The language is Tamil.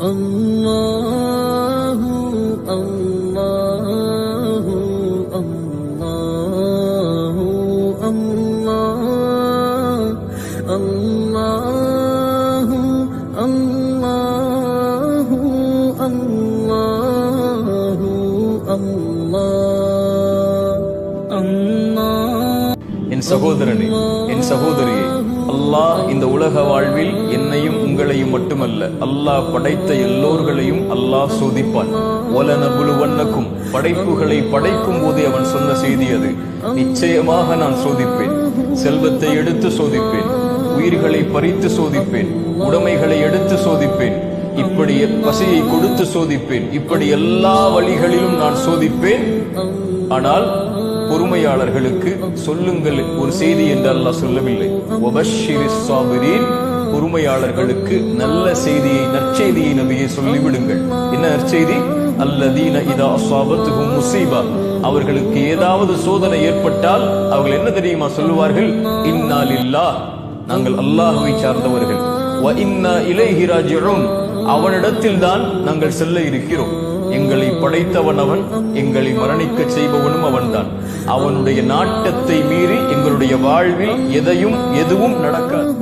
الله الله الله الله الله الله الله الله എൻ സഹോദരനെ എൻ அல்லாஹ் இந்த உலக வாழ்வில் என்னையும் உங்களையும் மட்டுமல்ல அல்லாஹ் படைத்த எல்லோர்களையும் அல்லாஹ் சோதிப்பான். ஒலனபுலுவன்னக்கும் படைப்புகளை படைக்கும் போதே அவன் சொன்ன செய்தி அது. நிச்சயமாக நான் சோதிப்பேன். செல்வத்தை எடுத்து சோதிப்பேன். உயிர்களை பறித்து சோதிப்பேன். உடைமைகளை எடுத்து சோதிப்பேன். இப்படி பசியை கொடுத்து சோதிப்பேன். இப்படி எல்லா வழிகளிலும் நான் சோதிப்பேன். ஆனால் பொறுமையாளர்களுக்கு சொல்லுங்கள் ஒரு செய்தி என்று அல்லாஹ் சொல்லவில்லை. பொறுமையாளர்களுக்கு நல்ல செய்தியை நற்செய்தியை நபியை சொல்லிவிடுங்கள். என்ன நற்செய்தி? அல்லதீன இதா அஸ்வாபத்துஹும் முசீபா அவர்களுக்கு ஏதாவது சோதனை ஏற்பட்டால் அவர்கள் என்ன தெரியுமா சொல்லுவார்கள்? இன்னா நாங்கள் அல்லாஹுவை சார்ந்தவர்கள். வ இன்னா அவனிடத்தில் தான் நாங்கள் செல்ல இருக்கிறோம். எங்களை படைத்தவன் அவன் எங்களை மரணிக்க செய்பவனும் அவன்தான். அவனுடைய நாட்டத்தை மீறி எங்களுடைய வாழ்வில் எதையும் எதுவும் நடக்காது.